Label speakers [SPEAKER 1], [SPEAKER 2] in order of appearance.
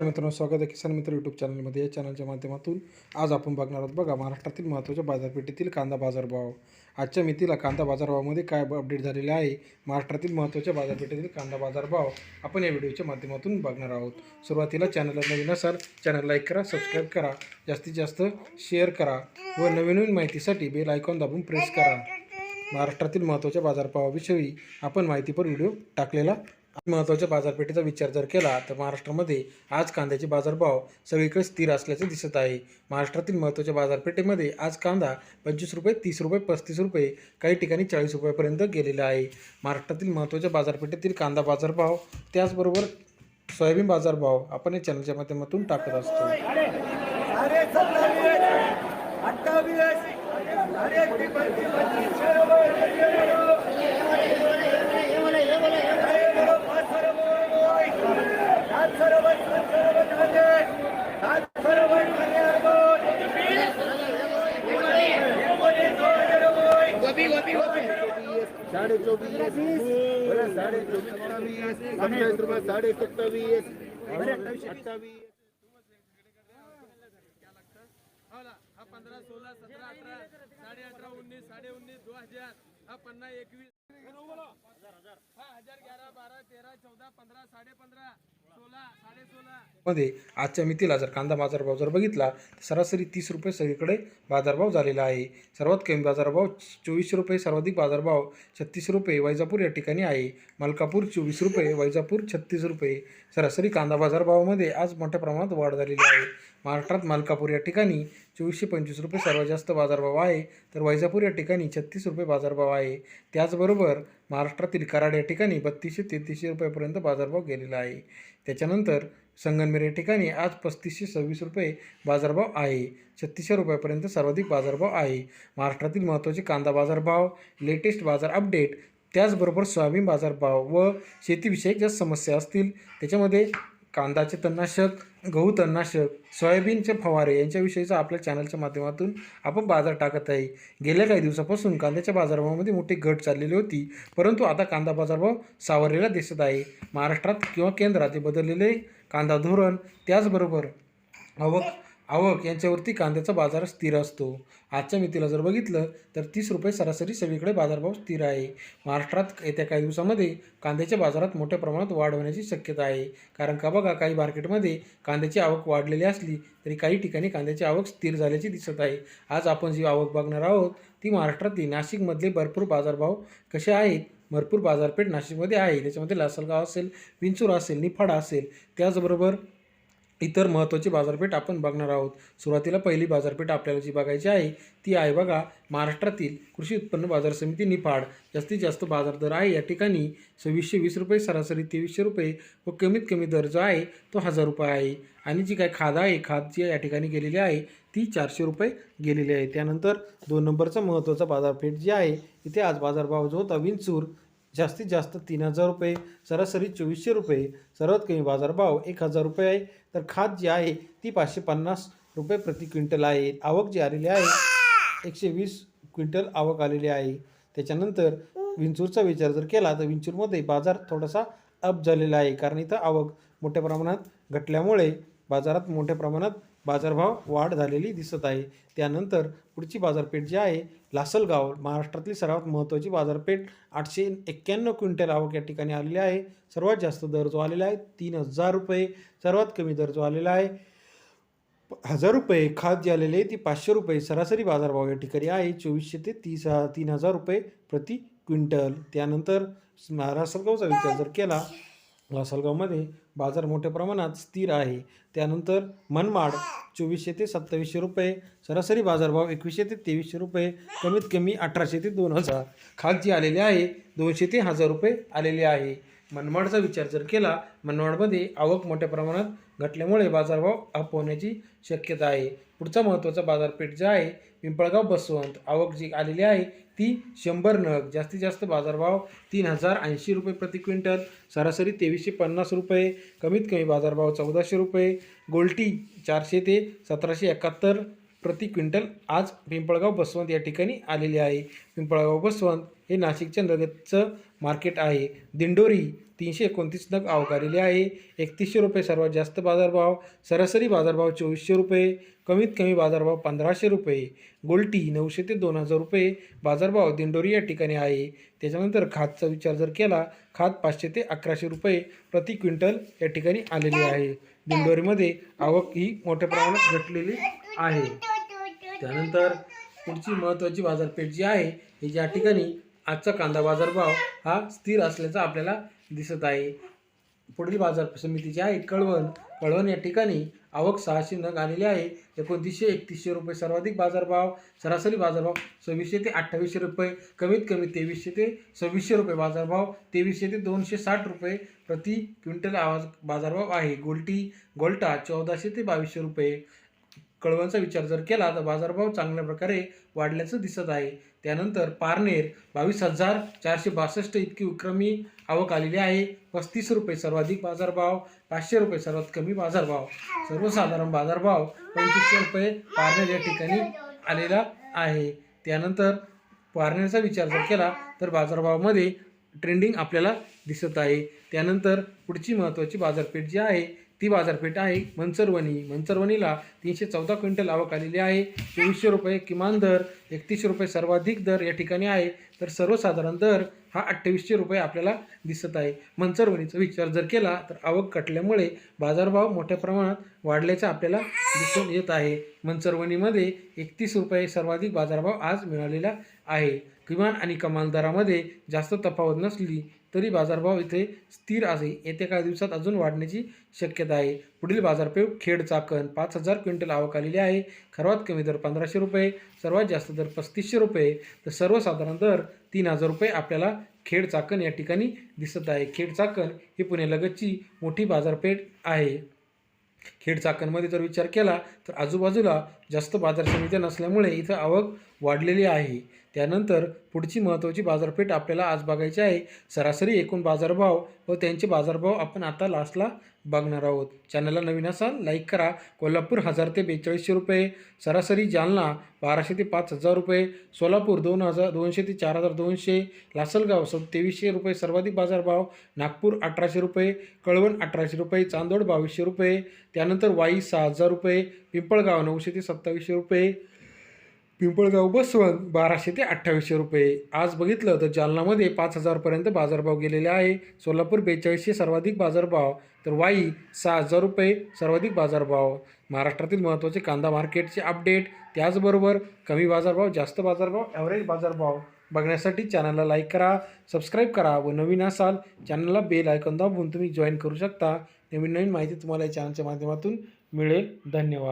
[SPEAKER 1] मित्रांनो स्वागत आहे किसान मित्र यूट्यूब चॅनलमध्ये या चॅनलच्या माध्यमातून आज आपण बघणार आहोत बघा महाराष्ट्रातील महत्त्वाच्या बाजारपेठेतील कांदा बाजारभाव. आजच्या मितीला कांदा बाजारभावामध्ये काय अपडेट झालेले आहे? महाराष्ट्रातील महत्त्वाच्या बाजारपेठेतील कांदा बाजारभाव आपण या व्हिडिओच्या माध्यमातून बघणार आहोत. सुरुवातीला चॅनलला नवीन असाल चॅनल लाईक करा सबस्क्राईब करा जास्तीत जास्त शेअर करा व नवीन नवीन माहितीसाठी बेल आयकॉन दाबून प्रेस करा. महाराष्ट्रातील महत्त्वाच्या बाजारभावाविषयी आपण माहितीपर व्हिडिओ टाकलेला महत्त्वाच्या बाजारपेठेचा विचार जर केला तर महाराष्ट्रामध्ये आज कांद्याचे बाजारभाव सगळीकडे स्थिर असल्याचे दिसत आहे महाराष्ट्रातील महत्त्वाच्या बाजारपेठेमध्ये आज कांदा पंचवीस रुपये तीस रुपये पस्तीस रुपये काही ठिकाणी चाळीस रुपयापर्यंत गेलेला आहे महाराष्ट्रातील महत्त्वाच्या बाजारपेठेतील कांदा बाजारभाव त्याचबरोबर सोयाबीन बाजारभाव आपण या चॅनलच्या माध्यमातून टाकत असतो
[SPEAKER 2] साढ़े चौबीस
[SPEAKER 3] बोला पंद्रह, सोलह, सत्रह, अठारह। साढ़े अठारह उन्नीस साढ़े उन्नीस दो हज़ार हाँ पन्ना एकवीस हज़ार हज़ार हाँ हज़ार ग्यारह, बारह, तेरह, चौदह, पंद्रह, साढ़े पंद्रह।
[SPEAKER 1] मध्ये आजच्या मितीला जर कांदा बाजारभाव जर बघितला तर सरासरी तीस रुपये सगळीकडे बाजारभाव झालेला आहे. सर्वात कमी बाजारभाव चोवीसशे रुपये सर्वाधिक बाजारभाव छत्तीस रुपये वैजापूर या ठिकाणी आहे. मलकापूर चोवीस रुपये वैजापूर छत्तीस रुपये. सरासरी कांदा बाजारभावामध्ये आज मोठ्या प्रमाणात वाढ झालेली आहे. महाराष्ट्रात मलकापूर या ठिकाणी चोवीसशे पंचवीस रुपये सर्वात जास्त बाजारभाव आहे. तर वैजापूर या ठिकाणी छत्तीस रुपये बाजारभाव आहे. त्याचबरोबर महाराष्ट्रातील कराड या ठिकाणी बत्तीसशे तेहतीसशे रुपयापर्यंत बाजारभाव गेलेला आहे. त्याच्यानंतर संगमनेर या ठिकाणी आज पस्तीसशे सव्वीस रुपये बाजारभाव आहे. छत्तीसशे रुपयापर्यंत सर्वाधिक बाजारभाव आहे. महाराष्ट्रातील महत्त्वाचे कांदा बाजारभाव लेटेस्ट बाजार अपडेट त्याचबरोबर सोयाबीन बाजारभाव व शेतीविषयक ज्या समस्या असतील त्याच्यामध्ये कांदाचे तणनाशक गहू तणनाशक सोयाबीनचे फवारे यांच्याविषयीचा आपल्या चॅनलच्या माध्यमातून आपण बाजार टाकत आहे. गेल्या काही दिवसापासून कांद्याच्या बाजारभावामध्ये मोठी घट चाललेली होती परंतु आता कांदा बाजारभाव सावरलेला दिसत आहे. महाराष्ट्रात किंवा केंद्रात बदललेले कांदा धोरण त्याचबरोबर आवक आवक यांच्यावरती कांद्याचा बाजार स्थिर असतो. आजच्या मितीला जर बघितलं तर तीस रुपये सरासरी सगळीकडे बाजारभाव स्थिर आहे. महाराष्ट्रात येत्या काही दिवसामध्ये कांद्याच्या बाजारात मोठ्या प्रमाणात वाढ होण्याची शक्यता आहे. कारण का बघा काही मार्केटमध्ये कांद्याची आवक वाढलेली असली तरी काही ठिकाणी कांद्याची आवक स्थिर झाल्याची दिसत आहे. आज आपण जी आवक बघणार आहोत ती महाराष्ट्रातील नाशिकमधले भरपूर बाजारभाव कसे आहेत? भरपूर बाजारपेठ नाशिकमध्ये आहे. त्याच्यामध्ये लासलगाव असेल विंचूर असेल निफाड असेल त्याचबरोबर इतर महत्त्वाची बाजारपेठ आपण बघणार आहोत. सुरुवातीला पहिली बाजारपेठ आपल्याला जी बघायची आहे ती आहे बघा महाराष्ट्रातील कृषी उत्पन्न बाजार समिती निफाड. जास्तीत जास्त बाजार दर आहे या ठिकाणी सव्वीसशे वीस रुपये सरासरी तेवीसशे रुपये व कमीत कमी दर जो आहे तो हजार रुपये आहे. आणि जी काय खाद आहे खाद जी या ठिकाणी गेलेली आहे ती चारशे रुपये गेलेली आहे. त्यानंतर दोन नंबरचा महत्त्वाचा बाजारपेठ जी आहे इथे आज बाजारभाव जो होता विंचूर जास्तीत जास्त तीन हजार रुपये सरासरी चोवीसशे रुपये. सर्वात कमी बाजारभाव एक हजार रुपये आहे. तर खाद जी आहे ती पाचशे पन्नास रुपये प्रति क्विंटल आहे. आवक जी आलेली आहे एकशे वीस क्विंटल आवक आलेली आहे. त्याच्यानंतर विंचूरचा विचार जर केला तर विंचूरमध्ये बाजार थोडासा अप झालेला आहे. कारण इथं आवक मोठ्या प्रमाणात घटल्यामुळे बाजारात मोठ्या प्रमाणात बाजारभाव वाढ झालेली दिसत आहे. त्यानंतर पुढची बाजारपेठ जी आहे लासलगाव महाराष्ट्रातली सर्वात महत्त्वाची बाजारपेठ आठशे एक्क्याण्णव क्विंटल आवक या ठिकाणी आलेली आहे. सर्वात जास्त दर जो आलेला आहे तीन हजार रुपये. सर्वात कमी दर जो आलेला आहे हजार रुपये. खाद जे आलेले आहे ती पाचशे रुपये. सरासरी बाजारभाव या ठिकाणी आहे चोवीसशे ते तीस तीन हजार रुपये प्रति क्विंटल. त्यानंतर लासलगावचा विचार जर केला लासलगावमध्ये बाजार मोठ्या प्रमाणात स्थिर आहे. त्यानंतर मनमाड चोवीसशे ते सत्तावीसशे रुपये सरासरी बाजारभाव एकवीसशे ते तेवीसशे रुपये कमीत कमी अठराशे ते दोन हजार. खालची जी आलेली आहे दोनशे ते हजार रुपये आलेले आहे. मनमाडचा विचार जर केला मनमाडमध्ये आवक मोठ्या प्रमाणात घटल्यामुळे बाजारभाव अप होण्याची शक्यता आहे. पुढचा महत्त्वाचा बाजारपेठ जे आहे पिंपळगाव बसवंत. आवक जी आलेली आहे ती शंभर नग. जास्तीत जास्त बाजारभाव तीन हजार ऐंशी रुपये प्रति क्विंटल. सरासरी तेवीसशे पन्नास रुपये. कमीत कमी बाजारभाव चौदाशे रुपये. गोल्टी चारशे ते सतराशे एकाहत्तर. प्रति क्विंटल आज पिंपळगाव बसवंत या ठिकाणी आलेले आहे. पिंपळगाव बसवंत हे नाशिकच्या लगतचं मार्केट आहे. दिंडोरी तीनशे एकोणतीस नग आवक आलेली आहे. एकतीसशे रुपये सर्वात जास्त बाजारभाव सरासरी बाजारभाव चोवीसशे रुपये कमीत कमी बाजारभाव पंधराशे रुपये. गोल्टी नऊशे ते दोन हजार रुपये बाजारभाव दिंडोरी या ठिकाणी आहे. त्याच्यानंतर खातचा विचार जर केला खात पाचशे ते अकराशे रुपये प्रति क्विंटल या ठिकाणी आलेली आहे. दिंडोरीमध्ये आवक ही मोठ्या प्रमाणात घटलेली आहे. त्यानंतर पुढची महत्त्वाची बाजारपेठ जी आहे ही ज्या ठिकाणी आजचा कांदा बाजारभाव हा स्थिर असल्याचा आपल्याला दिसत आहे. पुढील बाजार समिती जी आहे कळवण कळवण या ठिकाणी आवक सहाशे नग आलेली आहे. एकोणतीसशे एकतीसशे रुपये सर्वाधिक बाजारभाव सरासरी बाजारभाव सव्वीसशे ते अठ्ठावीसशे रुपये कमीत कमी तेवीसशे ते सव्वीसशे रुपये बाजारभाव तेवीसशे ते दोनशे साठ रुपये प्रति क्विंटल आवाज बाजारभाव आहे. गोल्टी गोल्टा चौदाशे ते बावीसशे रुपये. कळवणचा विचार जर केला तर बाजारभाव चांगल्या प्रकारे वाढल्याचं दिसत आहे. त्यानंतर पारनेर बावीस हजार चारशे बासष्ट इतकी विक्रमी आवक आलेली आहे. पस्तीस रुपये सर्वाधिक बाजारभाव पाचशे रुपये सर्वात कमी बाजारभाव. सर्वसाधारण बाजारभाव पंचवीसशे रुपये पारनेर या ठिकाणी आलेला आहे. त्यानंतर पारनेरचा विचार जर केला तर बाजारभावामध्ये ट्रेंडिंग आपल्याला दिसत आहे. त्यानंतर पुढची महत्त्वाची बाजारपेठ जी आहे ती बाजारपेठ आहे. मनसरवणी मनसरवणीला तीनशे चौदा क्विंटल आवक आलेली आहे. चोवीसशे रुपये किमान दर एकतीसशे रुपये सर्वाधिक दर या ठिकाणी आहे. तर सर्वसाधारण दर हा अठ्ठावीसशे रुपये आपल्याला दिसत आहे. मनसरवणीचा विचार जर केला तर आवक कटल्यामुळे बाजारभाव मोठ्या प्रमाणात वाढल्याचं आपल्याला दिसून येत आहे. मनसरवणीमध्ये एकतीस रुपये सर्वाधिक बाजारभाव आज मिळालेला आहे. किमान आणि कमाल दरामध्ये जास्त तफावत नसली तरी बाजारभाव इथे स्थिर आहे. येत्या काही दिवसात अजून वाढण्याची शक्यता आहे. पुढील बाजारपेठ खेड चाकण पाच हजार क्विंटल आवक आलेली आहे. सर्वात कमी दर पंधराशे रुपये सर्वात जास्त दर पस्तीसशे रुपये. तर सर्वसाधारण दर तीन हजार रुपये आपल्याला खेड चाकण या ठिकाणी दिसत आहे. खेड चाकण ही पुण्यालगतची मोठी बाजारपेठ आहे. खेड चाकणमध्ये जर विचार केला तर आजूबाजूला जास्त बाजार समित्या नसल्यामुळे इथं आवक वाढलेली आहे. त्यानंतर पुढची महत्त्वाची बाजारपेठ आपल्याला आज बघायची आहे. सरासरी एकूण बाजारभाव व त्यांचे बाजारभाव आपण आता लास्टला बघणार आहोत. चॅनलला नवीन असाल लाईक करा. कोल्हापूर हजार ते बेचाळीसशे रुपये. सरासरी जालना बाराशे ते पाच हजार रुपये. सोलापूर दोन हजार दोनशे ते चार हजार दोनशे. लासलगाव सौ तेवीसशे रुपये सर्वाधिक बाजारभाव. नागपूर अठराशे रुपये. कळवण अठराशे रुपये. चांदोड बावीसशे रुपये. त्यानंतर वाई सहा हजार रुपये. पिंपळगाव नऊशे ते सत्तावीसशे रुपये. पिंपळगाव बसवंत बाराशे ते अठ्ठावीसशे रुपये. आज बघितलं तर जालनामध्ये पाच हजारपर्यंत बाजारभाव गेलेले आहे. सोलापूर बेचाळीसशे सर्वाधिक बाजारभाव तर वाई सहा हजार रुपये सर्वाधिक बाजारभाव. महाराष्ट्रातील महत्त्वाचे कांदा मार्केटचे अपडेट त्याचबरोबर कमी बाजारभाव जास्त बाजारभाव ॲव्हरेज बाजारभाव बघण्यासाठी चॅनलला लाईक करा सबस्क्राईब करा व नवीन असाल चॅनलला बेल आयकॉन दाबून तुम्ही जॉईन करू शकता. नवीन नवीन माहिती तुम्हाला या चॅनलच्या माध्यमातून मिळेल. धन्यवाद.